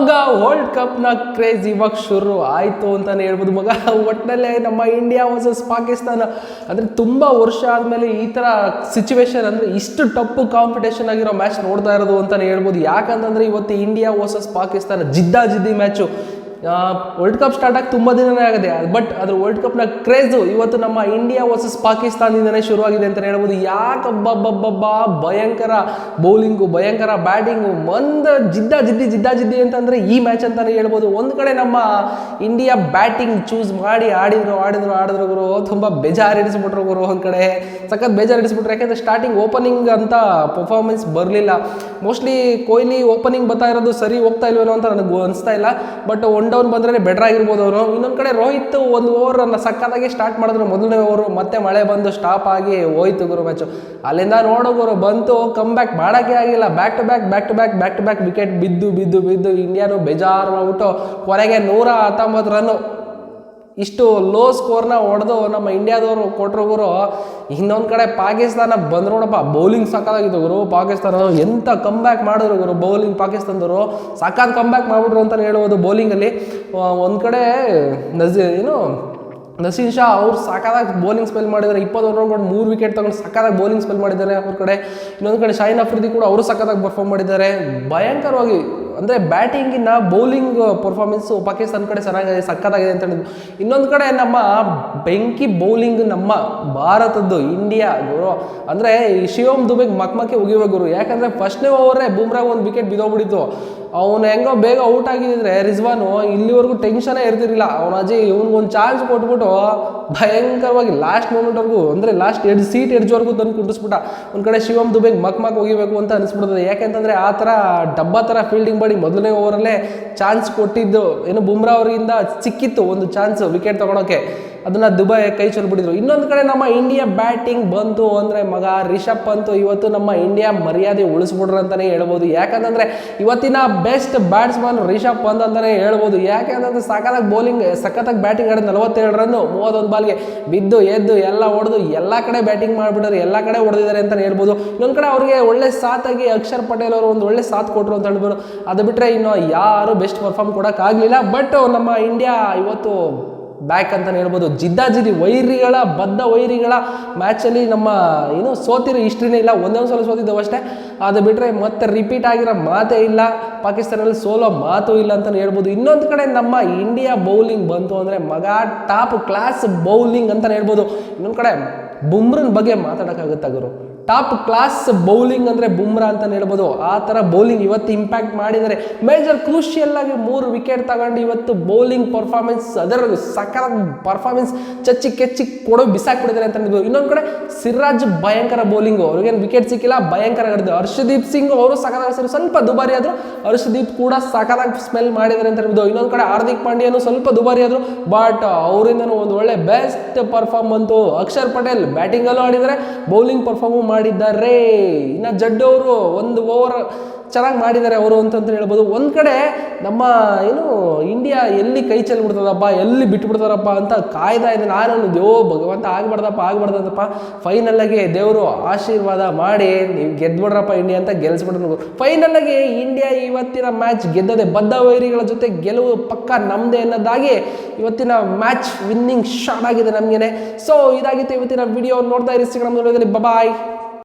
ಮಗ world ಕಪ್ನ craze ಇವಾಗ ಶುರು ಆಯಿತು ಅಂತಲೇ ಹೇಳ್ಬೋದು. ಮಗ ಒಟ್ಟಿನಲ್ಲೇ ನಮ್ಮ ಇಂಡಿಯಾ ವರ್ಸಸ್ ಪಾಕಿಸ್ತಾನ. ಅಂದರೆ ತುಂಬ ವರ್ಷ ಆದಮೇಲೆ ಈ ಥರ ಸಿಚುವೇಶನ್ ಅಂದರೆ ಇಷ್ಟು ಟಪ್ಪು ಕಾಂಪಿಟೇಷನ್ ಆಗಿರೋ ಮ್ಯಾಚ್ ನೋಡ್ತಾ ಇರೋದು ಅಂತಲೇ ಹೇಳ್ಬೋದು. ಯಾಕಂತಂದರೆ ಇವತ್ತು ಇಂಡಿಯಾ ವರ್ಸಸ್ ಪಾಕಿಸ್ತಾನ ಜಿದ್ದಾ ಜಿದ್ದಿ ಮ್ಯಾಚು ವರ್ಲ್ಡ್ ಕಪ್ ಸ್ಟಾರ್ಟ್ ಆಗಿ ತುಂಬ ದಿನನೇ ಆಗಿದೆ. ಬಟ್ ಅದ್ರ ವರ್ಲ್ಡ್ ಕಪ್ನ ಕ್ರೇಜು ಇವತ್ತು ನಮ್ಮ ಇಂಡಿಯಾ ವರ್ಸಸ್ ಪಾಕಿಸ್ತಾನದಿಂದನೇ ಶುರುವಾಗಿದೆ ಅಂತಲೇ ಹೇಳ್ಬೋದು. ಯಾಕಬ್ಬಬ್ಬಬ್ಬಬ್ಬ, ಭಯಂಕರ ಬೌಲಿಂಗು ಭಯಂಕರ ಬ್ಯಾಟಿಂಗು ಮಂದ ಜಿದ್ದ ಜಿದ್ದಿ ಜಿದ್ದ ಜಿದ್ದಿ ಅಂತಂದರೆ ಈ ಮ್ಯಾಚ್ ಅಂತಲೇ ಹೇಳ್ಬೋದು. ಒಂದು ಕಡೆ ನಮ್ಮ ಇಂಡಿಯಾ ಬ್ಯಾಟಿಂಗ್ ಚೂಸ್ ಮಾಡಿ ಆಡಿದ್ರು ಆಡಿದ್ರು ಆಡಿದ್ರು ಗುರು, ತುಂಬ ಬೇಜಾರಿಡಿಸ್ಬಿಟ್ರು ಗುರು ಒಂದು ಕಡೆ. ಸಖತ್ ಬೇಜಾರಿಡಿಸ್ಬಿಟ್ರು. ಯಾಕೆಂದರೆ ಸ್ಟಾರ್ಟಿಂಗ್ ಓಪನಿಂಗ್ ಅಂತ ಪರ್ಫಾರ್ಮೆನ್ಸ್ ಬರಲಿಲ್ಲ. ಮೋಸ್ಟ್ಲಿ ಕೊಹ್ಲಿ ಓಪನಿಂಗ್ ಬರ್ತಾ ಇರೋದು ಸರಿ ಹೋಗ್ತಾ ಇಲ್ವೇನೋ ಅಂತ ನನಗೆ ಅನಿಸ್ತಾ ಇಲ್ಲ. ಬಟ್ ಒನ್ ಡೌನ್ ಬಂದ್ರೆ ಬೆಟರ್ ಆಗಿರ್ಬೋದು ಅವರು. ಇನ್ನೊಂದು ಕಡೆ ರೋಹಿತ್ ಒಂದು ಓವರ್ ಸಕ್ಕತ್ತಾಗಿ ಸ್ಟಾರ್ಟ್ ಮಾಡಿದ್ರು. ಮೊದಲನೇ ಓವರು ಮತ್ತೆ ಮಳೆ ಬಂದು ಸ್ಟಾಪ್ ಆಗಿ ಹೋಯ್ತು ಗುರು ಮ್ಯಾಚು ಅಲ್ಲಿಂದ ನೋಡೋ ಗುರು, ಬಂತು ಕಮ್ ಬ್ಯಾಕ್ ಮಾಡೋಕ್ಕೆ ಆಗಿಲ್ಲ. Back to back back to back back to back wicket ಬಿದ್ದು ಬಿದ್ದು ಬಿದ್ದು ಇಂಡಿಯಾನು ಬೇಜಾರು ಮಾಡ್ಬಿಟ್ಟು ಕೊನೆಗೆ ನೂರ ಹತ್ತೊಂಬತ್ತು ರನ್ನು ಇಷ್ಟು ಲೋ ಸ್ಕೋರ್ನ ಹೊಡೆದು ನಮ್ಮ ಇಂಡಿಯಾದವರು ಕೊಟ್ಟರು ಗುರು, ಇನ್ನೊಂದು ಕಡೆ ಪಾಕಿಸ್ತಾನ ಬಂದ್ರು ನೋಡಪ್ಪ ಬೌಲಿಂಗ್ ಸಕ್ಕತ್ತಾಗಿತ್ತು ಗುರು. ಪಾಕಿಸ್ತಾನ ಎಂಥ ಕಮ್ ಬ್ಯಾಕ್ ಮಾಡಿದ್ರು ಗುರು ಬೌಲಿಂಗ್ ಪಾಕಿಸ್ತಾನದವರು. ಸಖತ್ ಕಮ್ ಬ್ಯಾಕ್ ಮಾಡಿಬಿಟ್ರು ಅಂತಲೇ ಹೇಳ್ಬೋದು ಬೌಲಿಂಗಲ್ಲಿ ಒಂದು ಕಡೆ ನಜಿ, ಏನು ನಸೀನ್ ಶಾ ಅವ್ರು ಸಕ್ಕತ್ತಾಗಿ ಬೌಲಿಂಗ್ ಸ್ಪೆಲ್ ಮಾಡಿದ್ದಾರೆ ಇಪ್ಪತ್ತೊಂದು ರನ್ ಕೊಟ್ಟು ಮೂರು ವಿಕೆಟ್ ತಗೊಂಡು ಸಕ್ಕತ್ತಾಗಿ ಬೌಲಿಂಗ್ ಸ್ಪೆಲ್ ಮಾಡಿದ್ದಾರೆ ಅವ್ರ ಕಡೆ. ಇನ್ನೊಂದು ಕಡೆ ಶೈನ್ ಅಫ್ರಿದಿ ಕೂಡ ಅವರು ಸಕ್ಕತ್ತಾಗಿ ಪರ್ಫಾರ್ಮ್ ಮಾಡಿದ್ದಾರೆ. ಭಯಂಕರವಾಗಿ ಅಂದರೆ ಬ್ಯಾಟಿಂಗಿನ ಬೌಲಿಂಗ್ ಪರ್ಫಾರ್ಮೆನ್ಸು ಪಾಕಿಸ್ತಾನ ಕಡೆ ಚೆನ್ನಾಗಿದೆ ಸಕ್ಕತ್ತಾಗಿದೆ ಅಂತ ಹೇಳಿದ್ರು. ಇನ್ನೊಂದು ಕಡೆ ನಮ್ಮ ಬೆಂಕಿ ಬೌಲಿಂಗ್ ನಮ್ಮ ಭಾರತದ್ದು ಇಂಡಿಯಾ ಗುರು. ಅಂದರೆ ಶಿವಮ್ ದುಬೆಗೆ ಮಕ್ಮಕ್ಕೆ ಉಗಿಬೇಕು ಗುರು. ಯಾಕಂದರೆ ಫಸ್ಟ್ನೇ ಓವರೇ ಬುಮ್ರಾಗ್ ಒಂದು ವಿಕೆಟ್ ಬಿದ್ದೋಗ್ಬಿಟ್ಟಿತ್ತು. ಅವನು ಹೆಂಗೋ ಬೇಗ ಔಟ್ ಆಗಿದ್ರೆ ರಿಜ್ವಾನು ಇಲ್ಲಿವರೆಗೂ ಟೆನ್ಷನೇ ಇರ್ತಿರಲಿಲ್ಲ. ಅವನ ಅಜ್ಜಿ ಇವ್ನಿಗೊಂದು ಚಾನ್ಸ್ ಕೊಟ್ಬಿಟ್ಟು ಭಯಂಕರವಾಗಿ ಲಾಸ್ಟ್ ಮೂಮೆಂಟ್ವರೆಗೂ ಅಂದರೆ ಲಾಸ್ಟ್ ಎಡ್ ಸೀಟ್ ಎಡ್ಜ್ವರೆಗೂ ತಂದು ಕುಂಡಿಸ್ಬಿಟ್ಟ ಒಂದು ಕಡೆ ಶಿವಮ್ ದುಬೆಗೆ ಮಕ್ ಮಕ್ ಹೋಗಿಬೇಕು ಅಂತ ಅನಿಸ್ಬಿಡ್ತದೆ. ಯಾಕೆಂತಂದರೆ ಆ ಥರ ಡಬ್ಬ ಥರ ಫೀಲ್ಡಿಂಗ್ ಮಾಡಿ ಮೊದಲನೇ ಓವರಲ್ಲೇ ಚಾನ್ಸ್ ಕೊಟ್ಟಿದ್ದು. ಏನು ಬುಮ್ರಾ ಅವರಿಂದ ಸಿಕ್ಕಿತ್ತು ಒಂದು ಚಾನ್ಸ್ ವಿಕೆಟ್ ತೊಗೊಳೋಕ್ಕೆ. ಅದನ್ನು ದುಬೈ ಕೈ ಚೆಲ್ಬಿಟ್ಟಿದ್ರು ಇನ್ನೊಂದು ಕಡೆ ನಮ್ಮ ಇಂಡಿಯಾ ಬ್ಯಾಟಿಂಗ್ ಬಂತು ಅಂದರೆ ಮಗ ರಿಷಬ್ ಪಂತು ಇವತ್ತು ನಮ್ಮ ಇಂಡಿಯಾ ಮರ್ಯಾದೆ ಉಳಿಸ್ಬಿಟ್ರು ಅಂತಲೇ ಹೇಳ್ಬೋದು. ಯಾಕಂತಂದರೆ ಇವತ್ತಿನ ಬೆಸ್ಟ್ ಬ್ಯಾಟ್ಸ್ಮನ್ ರಿಷಬ್ ಪಂತ್ ಅಂತಲೇ ಹೇಳ್ಬೋದು. ಯಾಕೆಂತಂದ್ರೆ ಸಖತ್ತಾಗಿ ಬೌಲಿಂಗ್ ಸಖತ್ತಾಗಿ ಬ್ಯಾಟಿಂಗ್ ಆಡಿದ ನಲವತ್ತೇಳು ರನ್ನು ಮೂವತ್ತೊಂದು ಬಾಲ್ಗೆ ಬಿದ್ದು, ಎದ್ದು, ಎಲ್ಲ ಹೊಡೆದು, ಎಲ್ಲ ಕಡೆ ಬ್ಯಾಟಿಂಗ್ ಮಾಡಿಬಿಟ್ಟಾರೆ ಎಲ್ಲ ಕಡೆ ಹೊಡೆದಿದ್ದಾರೆ ಅಂತಲೇ ಹೇಳ್ಬೋದು. ಇನ್ನೊಂದು ಕಡೆ ಅವ್ರಿಗೆ ಒಳ್ಳೆ ಸಾಥಾಗಿ ಅಕ್ಷರ್ ಪಟೇಲ್ ಅವರು ಒಂದು ಒಳ್ಳೆ ಸಾಥ್ ಕೊಟ್ಟರು ಅಂತ ಹೇಳ್ಬೋದು. ಅದು ಬಿಟ್ಟರೆ ಇನ್ನು ಯಾರು ಬೆಸ್ಟ್ ಪರ್ಫಾರ್ಮ್ ಕೊಡೋಕ್ಕಾಗಲಿಲ್ಲ ಬಟ್ ನಮ್ಮ ಇಂಡಿಯಾ ಇವತ್ತು ಬ್ಯಾಕ್ ಅಂತಲೇ ಹೇಳ್ಬೋದು. ಜಿದ್ದಾಜಿದ್ದಿ ವೈರಿಗಳ, ಬದ್ಧ ವೈರಿಗಳ ಮ್ಯಾಚಲ್ಲಿ ನಮ್ಮ ಏನು ಸೋತಿರೋ ಹಿಸ್ಟ್ರಿನೇ ಇಲ್ಲ. ಒಂದೊಂದು ಸಲ ಸೋತಿದ್ದವು ಅಷ್ಟೇ. ಅದು ಬಿಟ್ಟರೆ ಮತ್ತೆ ರಿಪೀಟ್ ಆಗಿರೋ ಮಾತೇ ಇಲ್ಲ. ಪಾಕಿಸ್ತಾನಲ್ಲಿ ಸೋಲೋ ಮಾತು ಇಲ್ಲ ಅಂತಲೇ ಹೇಳ್ಬೋದು. ಇನ್ನೊಂದು ಕಡೆ ನಮ್ಮ ಇಂಡಿಯಾ ಬೌಲಿಂಗ್ ಬಂತು ಅಂದರೆ ಮಗ ಟಾಪ್ ಕ್ಲಾಸ್ ಬೌಲಿಂಗ್ ಅಂತಲೇ ಹೇಳ್ಬೋದು. ಇನ್ನೊಂದು ಕಡೆ ಬುಮ್ರನ್ ಬಗ್ಗೆ ಮಾತಾಡೋಕ್ಕಾಗುತ್ತೆ ಗುರು? ಟಾಪ್ ಕ್ಲಾಸ್ ಬೌಲಿಂಗ್ ಅಂದರೆ ಬುಮ್ರಾ ಅಂತ ಹೇಳ್ಬೋದು. ಆ ಥರ ಬೌಲಿಂಗ್ ಇವತ್ತು ಇಂಪ್ಯಾಕ್ಟ್ ಮಾಡಿದ್ದಾರೆ. ಮೇಜರ್ ಕ್ರೂಷಿಯಲ್ ಆಗಿ ಮೂರು ವಿಕೆಟ್ ತಗೊಂಡು ಇವತ್ತು ಬೌಲಿಂಗ್ ಪರ್ಫಾರ್ಮೆನ್ಸ್ ಅದರ ಸಕಲ ಪರ್ಫಾರ್ಮೆನ್ಸ್ ಚಚ್ಚಿ ಕೆಚ್ಚಿ ಕೊಡೋ ಬಿಸಾಕ್ಬಿಟ್ಟಿದ್ದಾರೆ ಅಂತ ಹೇಳ್ಬೋದು. ಇನ್ನೊಂದು ಕಡೆ ಸಿರಾಜ್ ಭಯಂಕರ ಬೌಲಿಂಗು. ಅವ್ರಿಗೇನು ವಿಕೆಟ್ ಸಿಕ್ಕಿಲ್ಲ, ಭಯಂಕರ ಹಿಡಿದು. ಹರ್ಷದೀಪ್ ಸಿಂಗ್ ಅವರು ಸಕಲ ಸ್ವಲ್ಪ ದುಬಾರಿ ಆದರು ಹರ್ಷದೀಪ್ ಕೂಡ ಸಕಲಾಗಿ ಸ್ಮೆಲ್ ಮಾಡಿದ್ದಾರೆ ಅಂತ ಹೇಳ್ಬೋದು. ಇನ್ನೊಂದು ಕಡೆ ಹಾರ್ದಿಕ್ ಪಾಂಡ್ಯನು ಸ್ವಲ್ಪ ದುಬಾರಿ ಆದರು ಬಟ್ ಅವರಿಂದನೂ ಒಂದು ಒಳ್ಳೆ ಬೆಸ್ಟ್ ಪರ್ಫಾರ್ಮ್ ಬಂತು. ಅಕ್ಷರ್ ಪಟೇಲ್ ಬ್ಯಾಟಿಂಗಲ್ಲೂ ಆಡಿದರೆ ಬೌಲಿಂಗ್ ಪರ್ಫಾರ್ಮು ಮಾಡಿದ್ದಾರೆ. ಇನ್ನು ಜಡ್ಡು ಅವರು ಒಂದು ಓವರ್ ಚೆನ್ನಾಗಿ ಮಾಡಿದ್ದಾರೆ ಅವರು ಅಂತಂತ ಹೇಳ್ಬೋದು. ಒಂದು ಕಡೆ ನಮ್ಮ ಏನು ಇಂಡಿಯಾ ಎಲ್ಲಿ ಕೈ ಚೆಲ್ಬಿಡ್ತದಪ್ಪ, ಎಲ್ಲಿ ಬಿಟ್ಬಿಡ್ತಾರಪ್ಪ ಅಂತ ಕಾಯ್ದಾ ಇದೆ ನಾನು ದೇವೋ ಭಗವಂತ ಆಗ್ಬಾರ್ದಪ್ಪ, ಆಗ್ಬಾರ್ದಂತಪ್ಪ. ಫೈನಲ್ಲಾಗಿ ದೇವರು ಆಶೀರ್ವಾದ ಮಾಡಿ, ನೀವು ಗೆದ್ಬಿಡ್ರಪ್ಪ ಇಂಡಿಯಾ ಅಂತ ಗೆಲ್ಸ್ಬಿಡ್ರು ಫೈನಲ್ಲಾಗಿ ಇಂಡಿಯಾ ಇವತ್ತಿನ ಮ್ಯಾಚ್ ಗೆದ್ದದೆ. ಬದ್ಧ ವೈರಿಗಳ ಜೊತೆ ಗೆಲುವು ಪಕ್ಕ ನಮ್ಮದೇ ಅನ್ನೋದಾಗಿ ಇವತ್ತಿನ ಮ್ಯಾಚ್ ವಿನ್ನಿಂಗ್ ಶಾಟ್ ಆಗಿದೆ ನಮಗೇನೆ. ಸೊ ಇದಾಗಿತ್ತು ಇವತ್ತಿನ ವಿಡಿಯೋ ನೋಡ್ತಾ ಇರಿ ಸಿಗೋಣ ಬಬಾಯ್